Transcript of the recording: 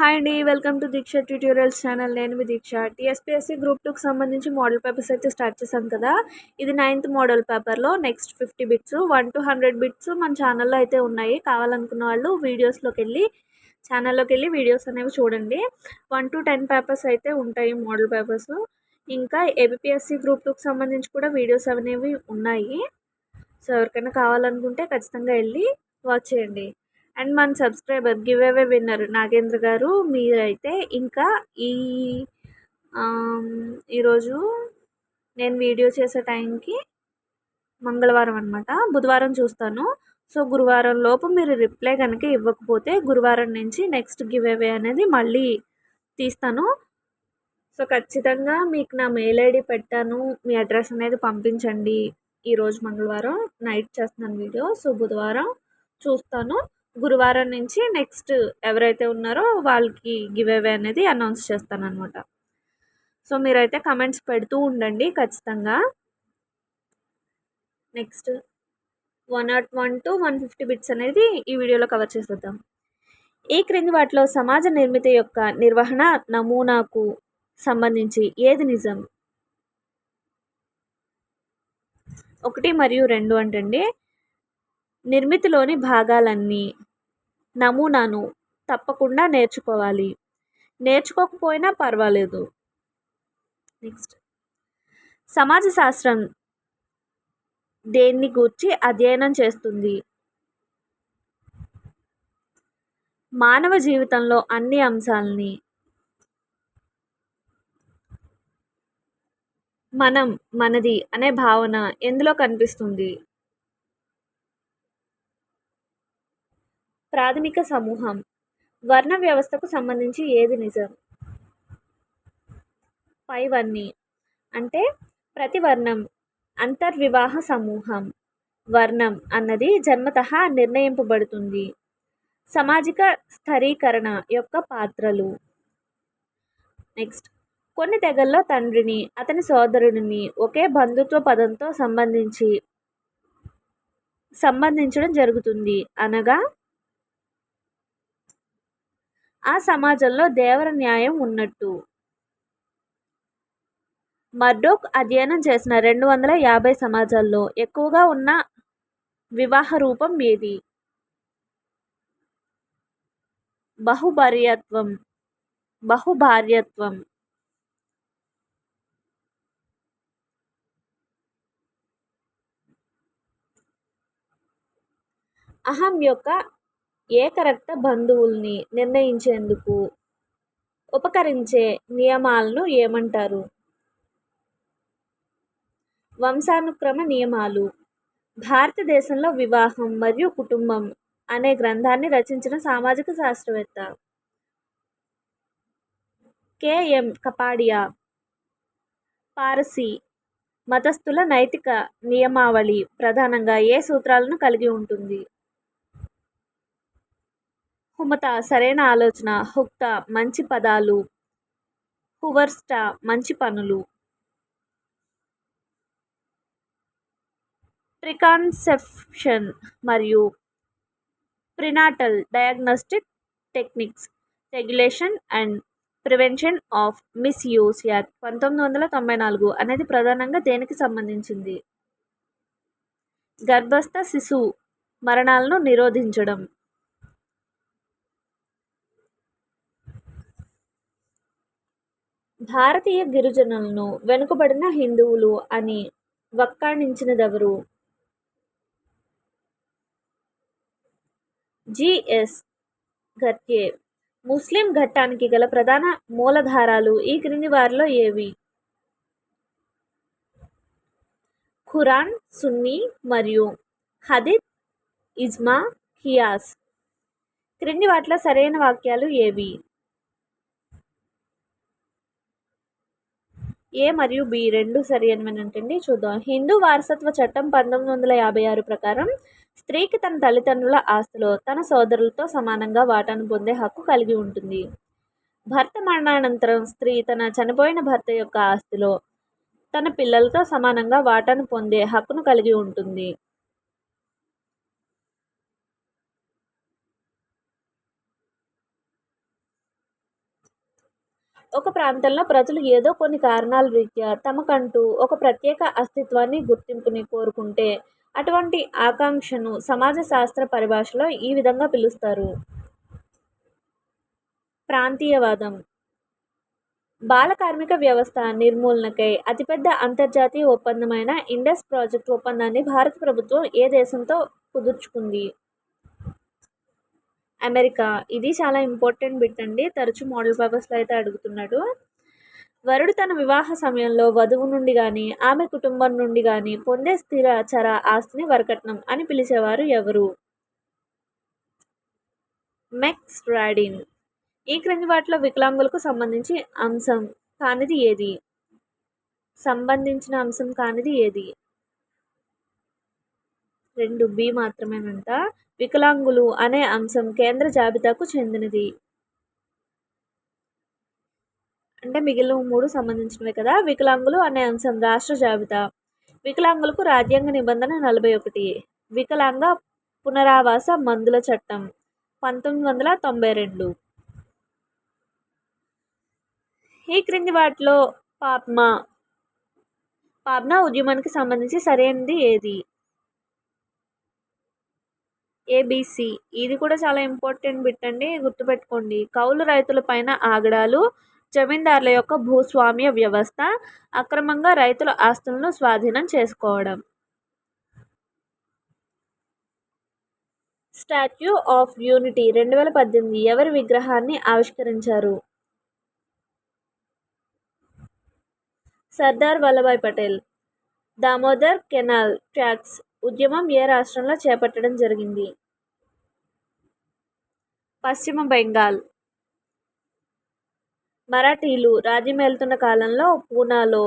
Hi అండి welcome to Diksha tutorials channel నేను మీ దీక్ష. టీఎస్పీఎస్సీ గ్రూప్ టూకి సంబంధించి మోడల్ పేపర్స్ అయితే స్టార్ట్ చేశాం కదా? ఇది నైన్త్ మోడల్ పేపర్లో next fifty bits one two hundred bits మన ఛానల్లో అయితే ఉన్నాయి. కావాలనుకున్న వాళ్ళు వీడియోస్లోకి వెళ్ళి ఛానల్లోకి వెళ్ళి వీడియోస్ అనేవి చూడండి. వన్ టు టెన్ పేపర్స్ అయితే ఉంటాయి మోడల్ పేపర్స్ ఇంకా ఏబిపిఎస్సి గ్రూప్ టూకి సంబంధించి కూడా వీడియోస్ అనేవి ఉన్నాయి. సో ఎవరికైనా కావాలనుకుంటే ఖచ్చితంగా వెళ్ళి వాచ్ చేయండి. అండ్ మన subscriber give away winner Nagendra గారు మీరైతే ఇంకా ఈ ఈరోజు నేను వీడియో చేసే టైంకి మంగళవారం అనమాట బుధవారం చూస్తాను. సో గురువారం లోపు మీరు రిప్లై కనుక ఇవ్వకపోతే గురువారం నుంచి నెక్స్ట్ గివ్ అవే అనేది మళ్ళీ తీస్తాను. సో ఖచ్చితంగా మీకు నా మెయిల్ ఐడి పెట్టాను. మీ అడ్రస్ అనేది పంపించండి. ఈరోజు మంగళవారం నైట్ చేస్తున్నాను వీడియో. సో బుధవారం చూస్తాను. గురువారం నుంచి నెక్స్ట్ ఎవరైతే ఉన్నారో వాళ్ళకి గివ్ అవే అనేది అనౌన్స్ చేస్తానమాట సో మీరైతే కమెంట్స్ పెడుతూ ఉండండి ఖచ్చితంగా. Next one not one two one fifty bits అనేది ఈ వీడియోలో కవర్ చేసేద్దాం. ఈ క్రింది వాటిలో సమాజ నిర్మిత యొక్క నిర్వహణ నమూనాకు సంబంధించి ఏది నిజం? ఒకటి మరియు రెండు అంటండి. నిర్మితిలోని భాగాలన్నీ నమూనాను తప్పకుండా నేర్చుకోవాలి. నేర్చుకోకపోయినా పర్వాలేదు. నెక్స్ట్. సమాజ శాస్త్రం దేన్ని గూర్చి అధ్యయనం చేస్తుంది? మానవ జీవితంలో అన్ని అంశాలని మనం మనది అనే భావన ఎందులో కనిపిస్తుంది? ప్రాథమిక సమూహం. వర్ణ వ్యవస్థకు సంబంధించి ఏది నిజం? పైవన్నీ అంటే ప్రతి వర్ణం అంతర్వివాహ సమూహం. వర్ణం అన్నది జన్మత నిర్ణయింపబడుతుంది. సామాజిక స్థరీకరణ యొక్క పాత్రలు. నెక్స్ట్. కొన్ని తెగల్లో తండ్రిని అతని సోదరుడిని ఒకే బంధుత్వ పదంతో సంబంధించి సంబంధించడం జరుగుతుంది. అనగా ఆ సమాజంలో దేవర న్యాయం ఉన్నట్టు. మర్డోక్ అధ్యయనం చేసిన రెండు వందల యాభై సమాజాల్లో ఎక్కువగా ఉన్న వివాహ రూపం ఏది? బహుభార్యత్వం బహుభార్యత్వం. అహం యొక్క ఏకరక్త బంధువుల్ని నిర్ణయించేందుకు ఉపకరించే నియమాలను ఏమంటారు? వంశానుక్రమ నియమాలు. భారతదేశంలో వివాహం మరియు కుటుంబం అనే గ్రంథాన్ని రచించిన సామాజిక శాస్త్రవేత్త కేఎం కపాడియా పారసీ మతస్థుల నైతిక నియమావళి ప్రధానంగా ఏ సూత్రాలను కలిగి ఉంటుంది? హుమత సరైన ఆలోచన హుక్త మంచి పదాలు హువర్స్ట మంచి పనులు ప్రికాన్సెప్షన్ మరియు prenatal diagnostic techniques regulation and prevention of misuse act పంతొమ్మిది వందల తొంభై నాలుగు అనేది ప్రధానంగా దేనికి సంబంధించింది గర్భస్థ శిశువు మరణాలను నిరోధించడం భారతీయ గిరిజనులను వెనుకబడిన హిందువులు అని వక్కాణించినదెవరు? జిఎస్ ఘట్యే ముస్లిం ఘట్టానికి గల ప్రధాన మూలధారాలు ఈ క్రింది వారిలో ఏవి? ఖురాన్ సున్నీ మరియు హదిత్ ఇజ్మా ఖియాస్ క్రింది వాటిలో సరైన వాక్యాలు ఏవి? ఏ మరియు బి రెండు సరి అనమనంటండి చూద్దాం. హిందూ వారసత్వ చట్టం పంతొమ్మిది వందల యాభై ఆరు ప్రకారం స్త్రీకి తన తల్లిదండ్రుల ఆస్తిలో తన సోదరులతో సమానంగా వాటాను పొందే హక్కు కలిగి ఉంటుంది. భర్త మరణానంతరం స్త్రీ తన చనిపోయిన భర్త యొక్క ఆస్తిలో తన పిల్లలతో సమానంగా వాటాను పొందే హక్కును కలిగి ఉంటుంది. ఒక ప్రాంతంలో ప్రజలు ఏదో కొన్ని కారణాల రీత్యా తమకంటూ ఒక ప్రత్యేక అస్తిత్వాన్ని గుర్తింపుని కోరుకుంటే అటువంటి ఆకాంక్షను సమాజ శాస్త్ర పరిభాషలో ఈ విధంగా పిలుస్తారు. ప్రాంతీయవాదం. బాల కార్మిక వ్యవస్థ నిర్మూలనకై అతిపెద్ద అంతర్జాతీయ ఒప్పందమైన ఇండస్ ప్రాజెక్ట్ ఒప్పందాన్ని భారత ప్రభుత్వం ఏ దేశంతో కుదుర్చుకుంది? అమెరికా. ఇది చాలా ఇంపార్టెంట్ బిట్ అండి. తరచూ మోడల్ పేపర్స్లో అయితే అడుగుతున్నాడు. వరుడు తన వివాహ సమయంలో వధువు నుండి కానీ ఆమె కుటుంబం నుండి కానీ పొందే స్థిర చర ఆస్తిని వరకట్నం అని పిలిచేవారు ఎవరు? మెక్స్ రాడిన్. ఈ క్రింది వాటిలో వికలాంగులకు సంబంధించి అంశం కానిది ఏది? సంబంధించిన అంశం కానిది ఏది? రెండు బి మాత్రమేనంట వికలాంగులు అనే అంశం కేంద్ర జాబితాకు చెందినది. అంటే మిగిలిన మూడు సంబంధించినవి కదా? వికలాంగులు అనే అంశం రాష్ట్ర జాబితా. వికలాంగులకు రాజ్యాంగ నిబంధన నలభై ఒకటి. వికలాంగ పునరావాస మందుల చట్టం పంతొమ్మిది వందల తొంభై రెండు. ఈ క్రింది వాటిలో పాప్మా పాప్నా ఉద్యమానికి సంబంధించి సరైనది ఏది? ఏబిసి ఇది కూడా చాలా ఇంపార్టెంట్ బిట్ అండి. గుర్తుపెట్టుకోండి. కౌలు రైతుల పైన ఆగడాలు జమీందారుల యొక్క భూస్వామ్య వ్యవస్థ అక్రమంగా రైతుల ఆస్తులను స్వాధీనం చేసుకోవడం. స్టాచ్యూ ఆఫ్ యూనిటీ రెండు వేల పద్దెనిమిది ఎవరి విగ్రహాన్ని ఆవిష్కరించారు? సర్దార్ వల్లభాయ్ పటేల్. దామోదర్ కెనాల్ ట్యాక్స్ ఉద్యమం ఏ రాష్ట్రంలో చేపట్టడం జరిగింది? పశ్చిమ బెంగాల్. మరాఠీలు రాజ్యమేలుతున్న కాలంలో పూనాలో